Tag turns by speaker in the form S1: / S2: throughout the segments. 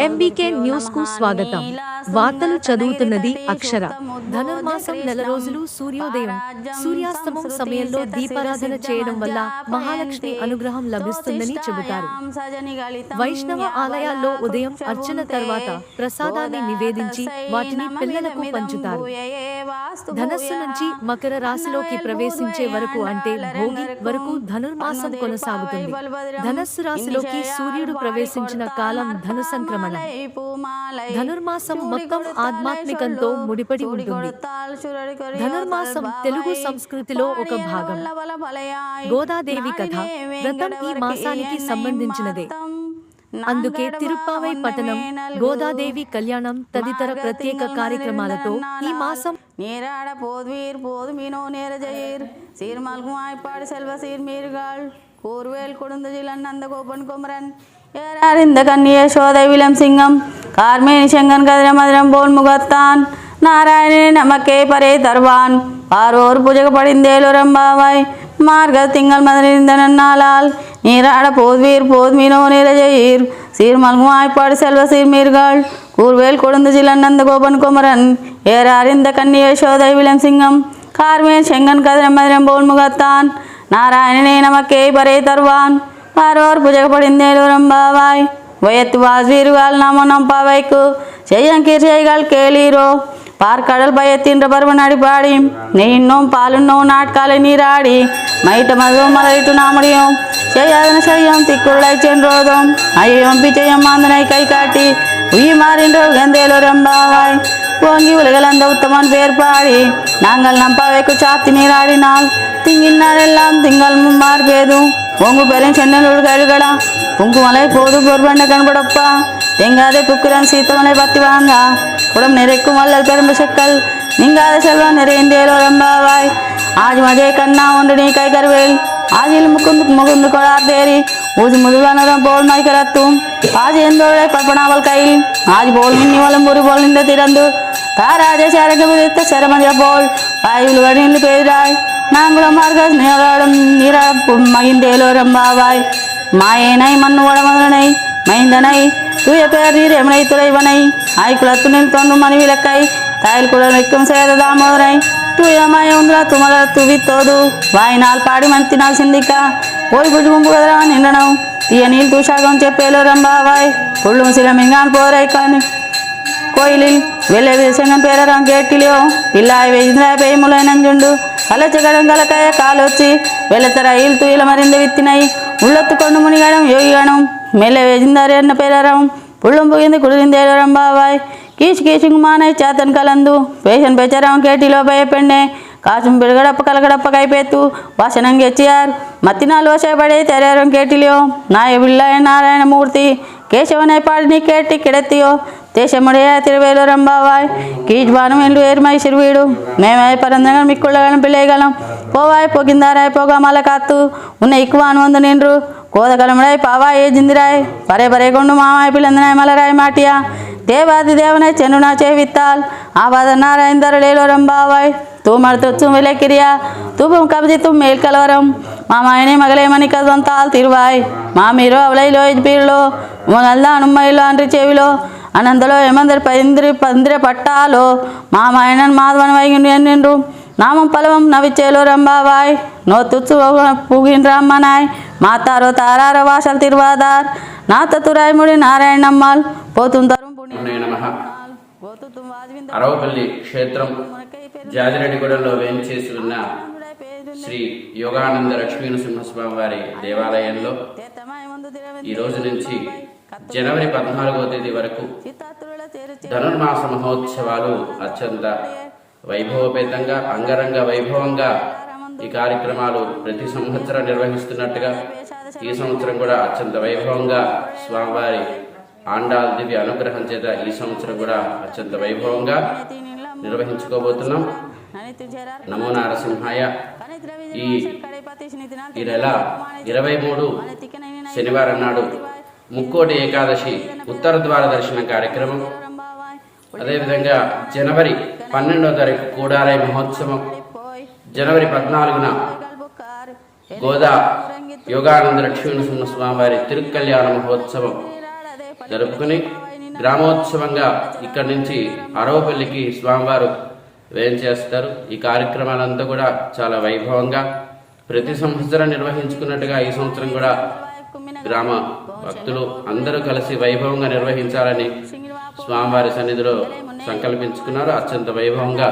S1: MBK న్యూస్కు స్వాగతం. వార్తలు చదువుతున్నది అక్షర. ధనుర్మాసం నెల రోజులు సూర్యోదయం. సూర్యాస్తమం సమయంలో దీపారాధన చేయడం వల్ల మహాలక్ష్మి అనుగ్రహం లభిస్తుందని చెబుతారు. వైష్ణవ ఆలయాల్లో ఉదయం అర్చన తర్వాత ప్రసాదాన్ని నివేదించి వాటిని పిల్లలకు పంచుతారు. ధనస్సు నుంచి మకర రాశిలోకి ప్రవేశించే వరకు అంటే భోగి వరకు ధనుర్మాసం కొనసాగుతుంది. ధనస్సు రాశిలోకి సూర్యుడు ప్రవేశించిన కాలం ధను సంక్రమ ధనుర్మాసం మొత్తం ఆధ్యాత్మికంతో ముడిపడి ఉంటుంది. ధనుర్మాసం తెలుగు సంస్కృతిలో ఒక భాగం. గోదాదేవి కథ వ్రతం ఈ మాసానికి సంబంధించినదే. అందుకే తిరుప్పావై పట్టణం గోదాదేవి కళ్యాణం తదితర ప్రత్యేక కార్యక్రమాలతో ఈ మాసం
S2: నేరాడ పోద్వీర్ పోదు మీనో నేరజయీర్ సీర్మల్గుమాయిపాడు సెల్వ సీర్ సీర్మీర్గాళ్. కూర్వేల్ కొడుందజిలన్ నందగోపన్ కొమరన్. ஏறாரிந்த கண்ணிய சோதை விலம் சிங்கம். கார்மேனி செங்கன் கதிர மதுரம் போல் முகத்தான். நாராயணனை நமக்கே பரே தருவான். பாரோர் புஜக படிந்தேலுரம்பாவாய் மார்க திங்கள் மதுரிந்த நன்னாளால். நீராட போதுவீர் போதுமினோ நிரஜயீர் சீர்மல்கும் வாய்ப்பாடு செல்வ சீர்மீர்கள். கூர்வேல் கொழுந்து சிலன் கோபன் குமரன். ஏறாரிந்த கண்ணிய சோதை விலம் சிங்கம். கார்மேன் செங்கன் கதிர மதுரம் போல் முகத்தான். நாராயணனே நமக்கே பரே தருவான். பாரோர் புஜகப்படிந்தேலுரம்பாவாய் வயத்து வாசீர்கள் நாம நம்பாவைக்கு செய்யங்கீர் செய்கள் கேளீரோ. பார்க்கடல் பயத்தின்ற பருவன் அடிப்பாடி நெய்யின்னோம் பாலுன்னோம் நாட்காலை நீராடி. மைட்ட மதுவும் மலரிட்டு நாமுடியும். செய்யாதன செய்யும் திக்குள்ளை சென்றோதும். ஐயம் பிச்சையம் மாந்தனை கை காட்டி உயிர் மாறின்றோ கந்தேலோ ரம்பாவாய் ஓங்கி உலகில் அந்த உத்தமன் பேர் பாடி நாங்கள் நம்பாவைக்கு சாத்தி நீராடினால். திங்கினாரெல்லாம் திங்கள் மும்மார் பேதும் பொங்கு பெரும் சென்னலூர் கழுகடா பொங்குமலை போது பொறுபண்ட கண்படப்பா. தெங்காதே புக்குரன் சீத்தமலை பத்தி வாங்க. குடம் நிறைக்கும் வல்லல் பெரும்பு செக்கல் நீங்காத செல்வம் நிறைந்தேலோ ரம்பாவாய் ஆஜ் மஜே கண்ணா ஒன்று நீ கை கருவேல். ஆஜில் முகுந்து முகுந்து கொடார் தேரி ஊதி முதுவனரம் போல் மைக்கரத்தும் ஆஜ் எந்தோழை பற்பனாவல் கையில். ஆஜ் போல் மின்னி ஒரு போல் இந்த திறந்து. தாராஜ சேரக விதித்த சிரமதிய போல். வாயுவில் வடிந்து பெய்தாய். நாங்களும் மார்கஸ் நிழலும் நிரப்பும் மகிழ்ந்தேலோரம்பாவாய் மாயனை மண் உடமதனை மைந்தனை தூய பேரீர் எமனை துறைவனை ஆய்குலத்துணில் தோன்றும் மணிவிளக்கை தாயில் குழல் வைக்கும் சேத தாமோதரை தூயமாய உந்தா துமலர் துவித்தோது வாயினால் பாடி மனத்தினால் சிந்திக்க ஓய் குஜுவும் புகழவன் நின்றனவும் தீயனில் தூஷாகம் செப்பேலோரம்பாவாய் உள்ளும் சில மிங்கான் போரை காணு கோயிலில் வெள்ளை விசங்கம் பேரரம் கேட்டிலையோ பிள்ளாய் வெய்திராய் பெய்முலை நஞ்சுண்டு కలచగడం కలకాయ కాలొచ్చి వెళతర ఇల్లు తూయిల మరింద విత్తినాయి ఉళ్ళొత్తుకొండు మునిగడం యోగిగడం మెల్లె వేసిందారి అన్న పేరరం. పుళ్ళం పోయింది కుడిరిందేరం బాబాయ్. కీచు కీచుకు మానై చేతన్ కలందు. పేషన్ పెచ్చరం కేటిలో భయపెండే. కాచుం బిడగడప్ప కలగడప్ప కైపెత్తు. వాసనం గెచ్చియార్. మత్తినాలు వశపడే తెరేరం కేటిలో నాయ బిళ్ళాయ నారాయణ మూర్తి. కేశవనై పాడిని కేటి కిడెత్తియో. దేశముడయా తిరువేలు రంబావాయ్ కీజ్ కీజ్వాను ఎండు ఏర్మై శిరువీడు మేమే పరందగా మిక్కుళ్ళగలం పిల్లయగలం పోవాయ్ పొగిందారాయ్ పోగా మల కాత్తు. ఉన్న ఎక్కువ అనువందు నిండ్రు. కోదగలముడాయ్ పావా ఏ జిందిరాయ్. పరే పరే కొండు మామాయ్ పిల్లందనాయ్ మలరాయ్ మాటియా. దేవాది దేవనే చెను నా చే విత్తాల్ ఆ వాద నారాయణ ధరలేలో రంబావాయ్ తూమర తొచ్చు విలేకిరియా తూపం కబజి తుమ్ మేల్ కలవరం. మా మాయని మగలే మణి కదంతాల్ తిరువాయ్. మా మీరు అవలైలో ఇజ్బీర్లో మొగల్దా అనుమ్మయిలో అండ్రి చెవిలో. అనంతలో ఏమందరి పందిరి పందిరి పట్టాలో మా మాయనన్ మాధవన్ వైగుండి నిండ్రు నామం పలవం నవిచేలో రంబావాయ్ నో తుచ్చు పూగిన్ రమ్మనాయ్ మాతారో తారారో వాసల్ తిరువాదార్ నా తతురాయముడి నారాయణమ్మాల్ పోతుందరు
S3: అనే అరవపల్లి క్షేత్రం జాజిరెడ్డిగూడెంలో వేంచేసి ఉన్న శ్రీ యోగానంద లక్ష్మీ నరసింహస్వామి వారి దేవాలయంలో ఈ రోజు నుంచి జనవరి పద్నాలుగవ తేదీ వరకు ధనుర్మాస మహోత్సవాలు అత్యంత వైభవపేతంగా అంగరంగ వైభవంగా ఈ కార్యక్రమాలు ప్రతి సంవత్సరం నిర్వహిస్తున్నట్టుగా ఈ సంవత్సరం కూడా అత్యంత వైభవంగా స్వామివారి ఆండాల దివ్య అనుగ్రహం చేత ఈ సంవత్సరం కూడా అత్యంత వైభవంగా నిర్వహించుకోబోతున్నాం. నమో నారసింహాయ. ఈ నెల ఇరవై మూడు శనివారం నాడు ముక్కోటి ఏకాదశి ఉత్తర ద్వార దర్శన కార్యక్రమం. అదేవిధంగా జనవరి పన్నెండవ తారీఖు కూడారై మహోత్సవం. జనవరి పద్నాలుగున గోదా యోగానంద లక్ష్మీనరసింహ స్వామివారి తిరుకల్యాణ మహోత్సవం జరుపుకుని గ్రామోత్సవంగా ఇక్కడి నుంచి అరవపల్లికి స్వామివారు వేయించేస్తారు ఈ కార్యక్రమాలంతా కూడా చాలా వైభవంగా ప్రతి సంవత్సరం నిర్వహించుకున్నట్టుగా ఈ సంవత్సరం కూడా గ్రామ భక్తులు అందరూ కలిసి వైభవంగా నిర్వహించాలని స్వామివారి సన్నిధిలో సంకల్పించుకున్నారు. అత్యంత వైభవంగా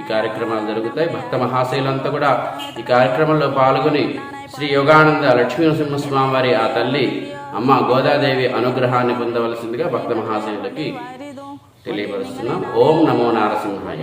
S3: ఈ కార్యక్రమాలు జరుగుతాయి. భక్త మహాశైలంతా కూడా ఈ కార్యక్రమంలో పాల్గొని శ్రీ యోగానంద లక్ష్మీనరసింహ స్వామివారి ఆ తల్లి అమ్మ గోదాదేవి అనుగ్రహాన్ని పొందవలసిందిగా భక్త మహాశైలకి తెలియపరుస్తున్నాం. ఓం నమో నారసింహాయ.